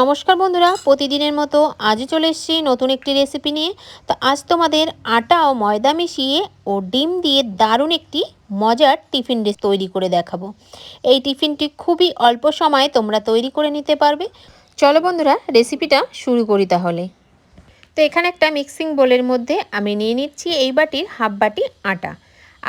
নমস্কার বন্ধুরা, প্রতিদিনের মতো আজও চলে এসেছি নতুন একটি রেসিপি নিয়ে। তো আজ তোমাদের আটা ও ময়দা মিশিয়ে ও ডিম দিয়ে দারুণ একটি মজার টিফিন তৈরি করে দেখাবো। এই টিফিনটি খুবই অল্প সময়ে তোমরা তৈরি করে নিতে পারবে। চলো বন্ধুরা রেসিপিটা শুরু করি তাহলে। তো এখানে একটা মিক্সিং বোলের মধ্যে আমি নিয়ে নিচ্ছি এই বাটির হাফ বাটি আটা।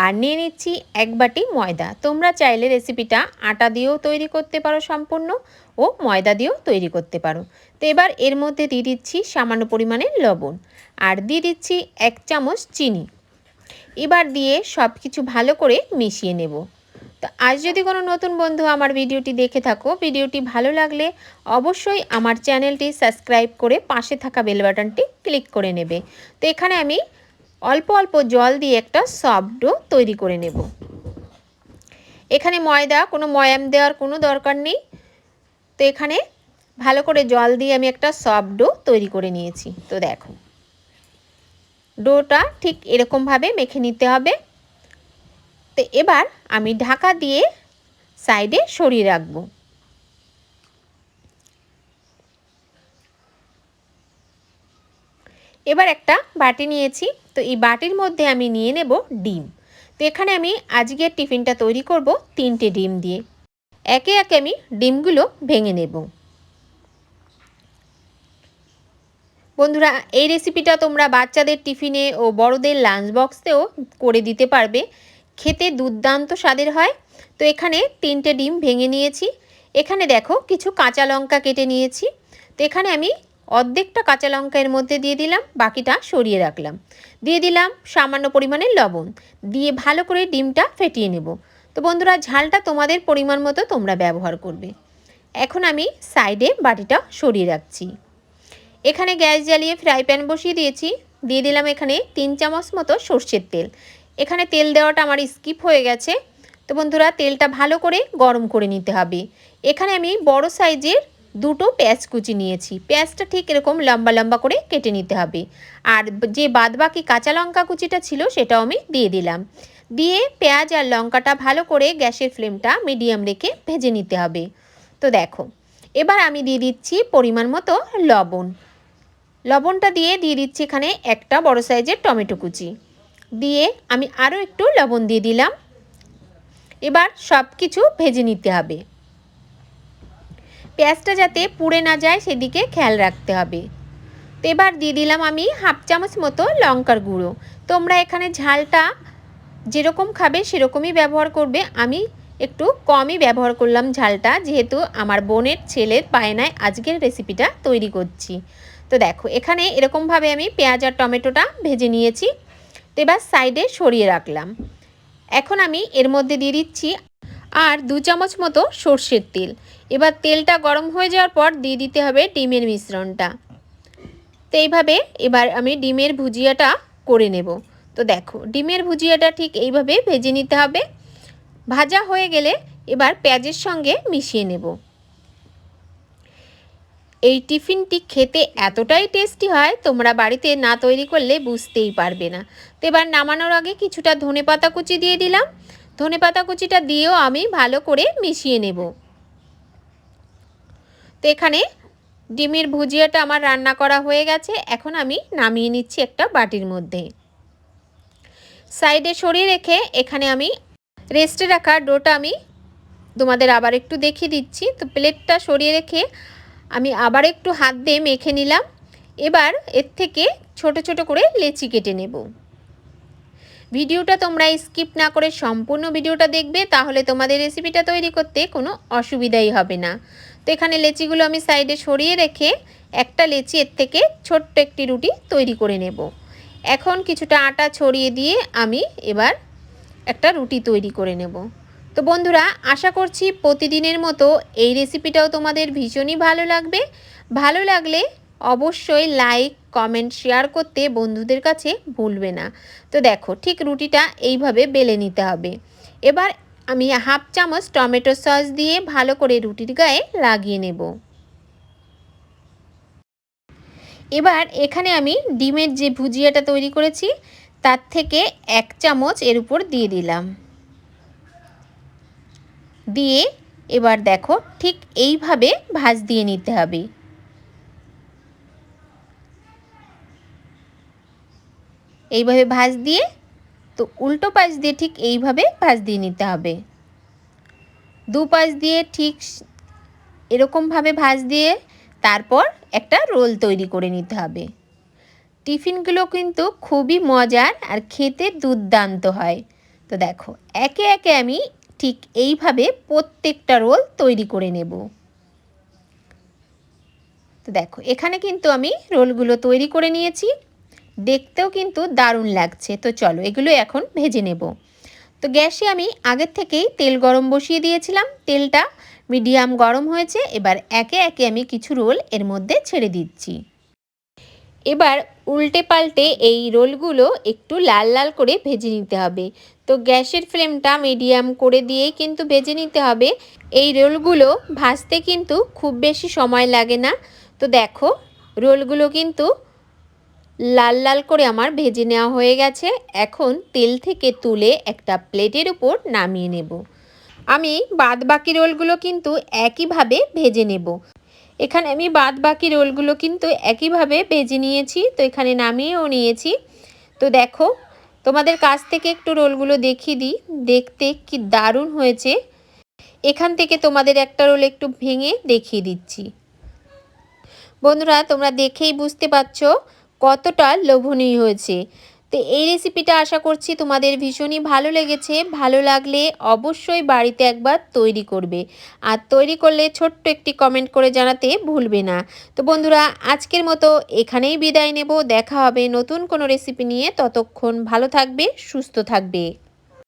আর নিয়ে নিচ্ছি এক বাটি ময়দা। তোমরা চাইলে রেসিপিটা আটা দিয়েও তৈরি করতে পারো সম্পূর্ণ ও ময়দা দিয়েও তৈরি করতে পারো। তো এবার এর মধ্যে দিয়ে দিচ্ছি সামান্য পরিমাণে লবণ। আর দিয়ে দিচ্ছি এক চামচ চিনি। এবার দিয়ে সব কিছু ভালো করে মিশিয়ে নেব। তো আজ যদি কোনো নতুন বন্ধু আমার ভিডিওটি দেখে থাকো, ভিডিওটি ভালো লাগলে অবশ্যই আমার চ্যানেলটি সাবস্ক্রাইব করে পাশে থাকা বেল বাটনটি ক্লিক করে নেবে। তো এখানে আমি অল্প অল্প জল দিয়ে একটা সফট ডো তৈরি করে নেব। এখানে ময়দা, কোনো ময়াম দেওয়ার কোনো দরকার নেই। তো এখানে ভালো করে জল দিয়ে আমি একটা সফট ডো তৈরি করে নিয়েছি। তো দেখো ডোটা ঠিক এরকমভাবে মেখে নিতে হবে। তো এবার আমি ঢাকা দিয়ে সাইডে সরিয়ে রাখব। এবার একটা বাটি নিয়েছি। তো এই বাটির মধ্যে আমি নিয়ে নেব ডিম। তো এখানে আমি আজকের টিফিনটা তৈরি করব তিনটে ডিম দিয়ে। একে একে আমি ডিমগুলো ভেঙে নেব। বন্ধুরা, এই রেসিপিটা তোমরা বাচ্চাদের টিফিনে ও বড়দের লাঞ্চ বক্সেও করে দিতে পারবে। খেতে দুর্দান্ত স্বাদের হয়। তো এখানে তিনটে ডিম ভেঙে নিয়েছি। এখানে দেখো কিছু কাঁচা লঙ্কা কেটে নিয়েছি। তো এখানে আমি অর্ধেকটা কাঁচা লঙ্কা এর মধ্যে দিয়ে দিলাম, বাকিটা সরিয়ে রাখলাম। দিয়ে দিলাম সামান্য পরিমাণে লবণ। দিয়ে ভালো করে ডিমটা ফেটিয়ে নেব। তো বন্ধুরা, ঝালটা তোমাদের পরিমাণ মতো তোমরা ব্যবহার করবে। এখন আমি সাইডে বাটিটা সরিয়ে রাখছি। এখানে গ্যাস জ্বালিয়ে ফ্রাই প্যান বসিয়ে দিয়েছি। দিয়ে দিলাম এখানে তিন চামচ মতো সর্ষের তেল। এখানে তেল দেওয়াটা আমার স্কিপ হয়ে গেছে। তো বন্ধুরা, তেলটা ভালো করে গরম করে নিতে হবে। এখানে আমি বড় সাইজের দুটো পেঁয়াজ কুচি নিয়েছি। পেঁয়াজটা ঠিক এরকম লম্বা লম্বা করে কেটে নিতে হবে। আর যে বাদবাকি কাঁচা লঙ্কা কুচিটা ছিল সেটাও আমি দিয়ে দিলাম। দিয়ে পেঁয়াজ আর লঙ্কাটা ভালো করে গ্যাসের ফ্লেমটা মিডিয়াম রেখে ভেজে নিতে হবে। তো দেখো, এবার আমি দিয়ে দিচ্ছি পরিমাণ মতো লবণ। লবণটা দিয়ে দিয়ে দিচ্ছি এখানে একটা বড় সাইজের টমেটো কুচি। দিয়ে আমি আরও একটু লবণ দিয়ে দিলাম। এবার সব কিছু ভেজে নিতে হবে। পেঁয়াজটা যাতে পুড়ে না যায় সেদিকে খেয়াল রাখতে হবে। তো এবার দিয়ে দিলাম আমি হাফ চামচ মতো লঙ্কার গুঁড়ো। তোমরা এখানে ঝালটা যেরকম খাবে সেরকমই ব্যবহার করবে। আমি একটু কমই ব্যবহার করলাম ঝালটা, যেহেতু আমার বোনের ছেলের পায়নায় আজকের রেসিপিটা তৈরি করছি। তো দেখো, এখানে এরকমভাবে আমি পেঁয়াজ আর টমেটোটা ভেজে নিয়েছি। তো এবার সাইডে সরিয়ে রাখলাম। এখন আমি এর মধ্যে দিয়ে দিচ্ছি আর দু চামচ মতো সর্ষের তেল। এবার তেলটা গরম হয়ে যাওয়ার পর দিয়ে দিতে হবে ডিমের মিশ্রণটা। তো এইভাবে এবার আমি ডিমের ভুজিয়াটা করে নেব। তো দেখো, ডিমের ভুজিয়াটা ঠিক এইভাবে ভেজে নিতে হবে। ভাজা হয়ে গেলে এবার পেঁয়াজের সঙ্গে মিশিয়ে নেব। এই টিফিনটি খেতে এতটাই টেস্টি হয়, তোমরা বাড়িতে না তৈরি করলে বুঝতেই পারবে না। তো এবার নামানোর আগে কিছুটা ধনে পাতা কুচি দিয়ে দিলাম। ধনে পাতা কুচিটা দিয়েও আমি ভালো করে মিশিয়ে নেব। তো এখানে ডিমের ভুজিয়াটা আমার রান্না করা হয়ে গেছে। এখন আমি নামিয়ে নিচ্ছি একটা বাটির মধ্যে। সাইডে সরিয়ে রেখে এখানে আমি রেস্টে রাখা ডোটা আমি তোমাদের আবার একটু দেখিয়ে দিচ্ছি। তো প্লেটটা সরিয়ে রেখে আমি আবার একটু হাত দিয়ে মেখে নিলাম। এবার এর থেকে ছোট ছোট করে লেচি কেটে নেব। ভিডিওটা তোমরা স্কিপ না করে সম্পূর্ণ ভিডিওটা দেখবে, তাহলে তোমাদের রেসিপিটা তৈরি করতে কোনো অসুবিধাই হবে না। তো এখানে লেচিগুলো আমি সাইডে সরিয়ে রেখে একটা লেচি এর থেকে ছোট্ট একটি রুটি তৈরি করে নেব। এখন কিছুটা আটা ছড়িয়ে দিয়ে আমি এবার একটা রুটি তৈরি করে নেব। তো বন্ধুরা, আশা করছি প্রতিদিনের মতো এই রেসিপিটাও তোমাদের ভীষণই ভালো লাগবে। ভালো লাগলে অবশ্যই লাইক কমেন্ট শেয়ার করতে বন্ধুদের কাছে ভুলবে না। তো দেখো, ঠিক রুটিটা এইভাবে বেলে নিতে হবে। এবার আমি হাফ চামচ টমেটো সস দিয়ে ভালো করে রুটির গায়ে লাগিয়ে নেব। এবার এখানে আমি ডিমের যে ভুজিয়াটা তৈরি করেছি, তার থেকে এক চামচ এর উপর দিয়ে দিলাম। দিয়ে এবার দেখো, ঠিক এইভাবে ভাজ দিয়ে নিতে হবে। এইভাবে ভাঁজ দিয়ে, তো উল্টো পাশ দিয়ে ঠিক এইভাবে ভাঁজ দিয়ে নিতে হবে। দু পাশ দিয়ে ঠিক এরকমভাবে ভাঁজ দিয়ে তারপর একটা রোল তৈরি করে নিতে হবে। টিফিনগুলো কিন্তু খুবই মজার আর খেতে দুর্দান্ত হয়। তো দেখো, একে একে আমি ঠিক এইভাবে প্রত্যেকটা রোল তৈরি করে নেব। তো দেখো, এখানে কিন্তু আমি রোলগুলো তৈরি করে নিয়েছি। দেখতেও কিন্তু দারুণ লাগছে। তো চলো, এগুলো এখন ভেজে নেব। তো গ্যাসে আমি আগের থেকেই তেল গরম বসিয়ে দিয়েছিলাম। তেলটা মিডিয়াম গরম হয়েছে, এবার একে একে আমি কিছু রোল এর মধ্যে ছেড়ে দিচ্ছি। এবার উল্টে পাল্টে এই রোলগুলো একটু লাল লাল করে ভেজে নিতে হবে। তো গ্যাসের ফ্লেমটা মিডিয়াম করে দিয়েই কিন্তু ভেজে নিতে হবে। এই রোলগুলো ভাজতে কিন্তু খুব বেশি সময় লাগে না। তো দেখো, রোলগুলো কিন্তু লাল লাল করে আমার ভেজে নেওয়া হয়ে গেছে। এখন তেল থেকে তুলে একটা প্লেটের উপর নামিয়ে নেব। আমি বাদ বাকি রোলগুলো কিন্তু একইভাবে ভেজে নেব। এখানে আমি বাদ বাকি রোলগুলো কিন্তু একইভাবে ভেজে নিয়েছি, তো এখানে নামিয়েও নিয়েছি। তো দেখো, তোমাদের কাছ থেকে একটু রোলগুলো দেখিয়ে দিই। দেখতে কি দারুণ হয়েছে। এখান থেকে তোমাদের একটা রোল একটু ভেঙে দেখিয়ে দিচ্ছি। বন্ধুরা, তোমরা দেখেই বুঝতে পারছ কতটা লোভনীয় হয়েছে। তো এই রেসিপিটা আশা করছি তোমাদের ভীষণই ভালো লেগেছে। ভালো লাগলে অবশ্যই বাড়িতে একবার তৈরি করবে। আর তৈরি করলে ছোট্ট একটি কমেন্ট করে জানাতে ভুলবে না। তো বন্ধুরা, আজকের মতো এখানেই বিদায় নেব। দেখা হবে নতুন কোনো রেসিপি নিয়ে। ততক্ষণ ভালো থাকবে, সুস্থ থাকবে।